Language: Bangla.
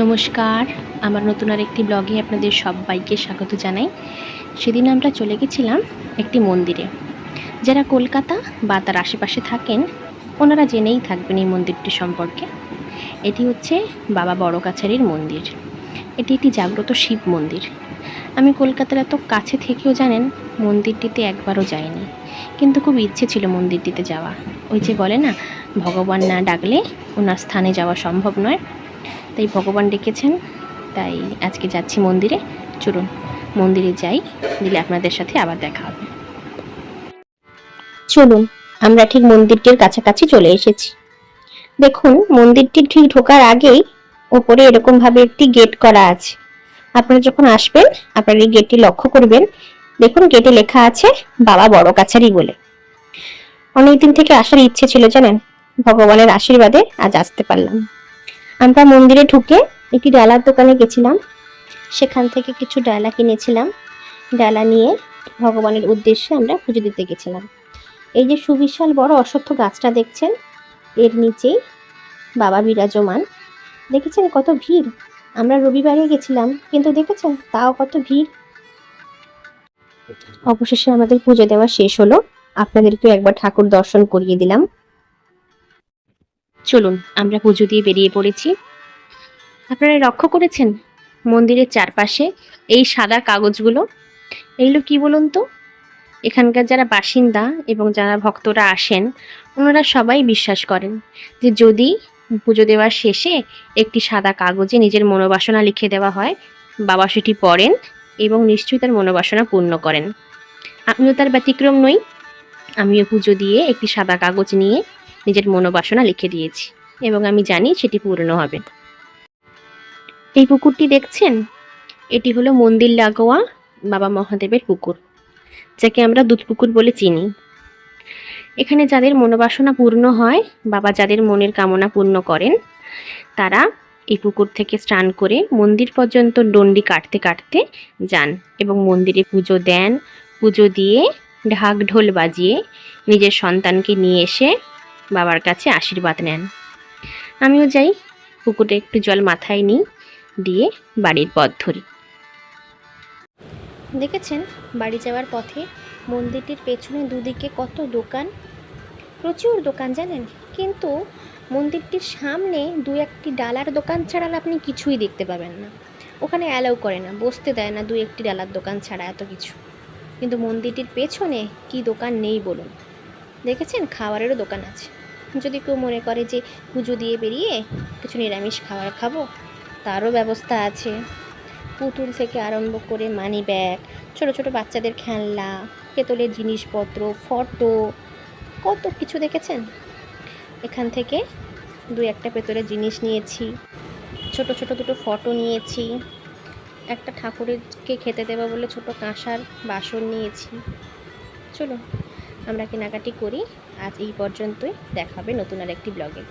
নমস্কার। আমার নতুন আর একটি ব্লগে আপনাদের সবাইকে স্বাগত জানাই। সেদিন আমরা চলে গেছিলাম একটি মন্দিরে। যারা কলকাতা বা তার আশেপাশে থাকেন, ওনারা জেনেই থাকবেন এই মন্দিরটি সম্পর্কে। এটি হচ্ছে বাবা বড় কাছারির মন্দির। এটি একটি জাগ্রত শিব মন্দির। আমি কলকাতার এত কাছে থেকেও জানেন, মন্দিরটিতে একবারও যাইনি। কিন্তু খুব ইচ্ছে ছিল মন্দিরটিতে যাওয়া। ওই যে বলে না, ভগবান না ডাকলে ওনার স্থানে যাওয়া সম্ভব নয়। তাই ভগবান ডেকেছেন। তাই আজকে যাচ্ছি মন্দিরে। চলুন, মন্দিরে যাই দিলে আপনাদের সাথে আবার দেখা হবে। চলুন, আমরা ঠিক মন্দিরটির কাছাকাছি চলে এসেছি। দেখুন, মন্দিরটি ঠিক ঢোকার আগেই ওপরে এরকম ভাবে একটি গেট করা আছে। আপনারা যখন আসবেন, আপনারা এই গেটটি লক্ষ্য করবেন। দেখুন, গেটে লেখা আছে, বাবা বড় কাছারি বলে। অনেকদিন থেকে আসার ইচ্ছে ছিল, জানেন? ভগবানের আশীর্বাদে আজ আসতে পারলাম। আমরা মন্দিরে ঢুকে একটি ডালার দোকানে গেছিলাম। সেখান থেকে কিছু ডালা কিনেছিলাম। ডালা নিয়ে ভগবানের উদ্দেশ্যে আমরা পুজো দিতে গেছিলাম। এই যে সুবিশাল বড় অশ্বত্থ গাছটা দেখছেন, এর নিচেই বাবা বিরাজমান। দেখেছেন কত ভিড়? আমরা রবিবারে গেছিলাম, কিন্তু দেখেছেন তাও কত ভিড়? অবশেষে আমাদের পুজো দেওয়া শেষ হলো। আপনাদেরকেও একবার ঠাকুর দর্শন করিয়ে দিলাম। চলুন, আমরা পুজো দিয়ে বেরিয়ে পড়েছি। আপনারা লক্ষ্য করেছেন মন্দিরের চারপাশে এই সাদা কাগজগুলো? এইগুলো কি বলুন তো? এখানকার যারা বাসিন্দা এবং যারা ভক্তরা আসেন, ওনারা সবাই বিশ্বাস করেন যে যদি পুজো দেওয়ার শেষে একটি সাদা কাগজে নিজের মনোবাসনা লিখে দেওয়া হয়, বাবা সেটি পড়েন এবং নিশ্চয়ই তার মনোবাসনা পূর্ণ করেন। আমিও তার ব্যতিক্রম নই। আমিও পুজো দিয়ে একটি সাদা কাগজ নিয়ে নিজের মনোবাসনা লিখে দিয়েছি এবং আমি জানি সেটি পূর্ণ হবে। এই পুকুরটি দেখছেন? এটি হলো মন্দির লাগোয়া বাবা মহাদেবের পুকুর, যাকে আমরা দুধ পুকুর বলে চিনি। এখানে যাদের মনোবাসনা পূর্ণ হয়, বাবা যাদের মনের কামনা পূর্ণ করেন, তারা এই পুকুর থেকে স্নান করে মন্দির পর্যন্ত ডন্ডি কাটতে কাটতে যান এবং মন্দিরে পুজো দেন। পুজো দিয়ে ঢাক ঢোল বাজিয়ে নিজের সন্তানকে নিয়ে এসে বাবার কাছে আশীর্বাদ নেন। আমিও যাই, পুকুরে একটু জল মাথায় নিই, দিয়ে বাড়ির পথ ধরি। দেখেছেন বাড়ি যাওয়ার পথে মন্দিরটির পেছনে দুদিকে কত দোকান? প্রচুর দোকান জানেন, কিন্তু মন্দিরটির সামনে দু একটি ডালার দোকান ছাড়া আপনি কিছুই দেখতে পাবেন না। ওখানে অ্যালাউ করে না, বসতে দেয় না দু একটি ডালার দোকান ছাড়া এত কিছু। কিন্তু মন্দিরটির পেছনে কি দোকান নেই বলুন। দেখেছেন? খাবারেরও দোকান আছে। যদি কেউ মনে করে যে পুজো দিয়ে বেরিয়ে কিছু নিরামিষ খাবার খাব, তারও ব্যবস্থা আছে। পুতুল থেকে আরম্ভ করে মানি ব্যাগ, ছোটো ছোটো বাচ্চাদের খেলনা, পেতলের জিনিসপত্র, ফটো, কত কিছু দেখেছেন? এখান থেকে দু একটা পেতলের জিনিস নিয়েছি, ছোট ছোট দুটো ফটো নিয়েছি, একটা ঠাকুরেরকে খেতে দেবো বলে ছোট কাঁসার বাসন নিয়েছি। চলো আমরা কেনাকাটি করি। আজ এই পর্যন্তই। দেখাবে নতুন আর একটি ব্লগে।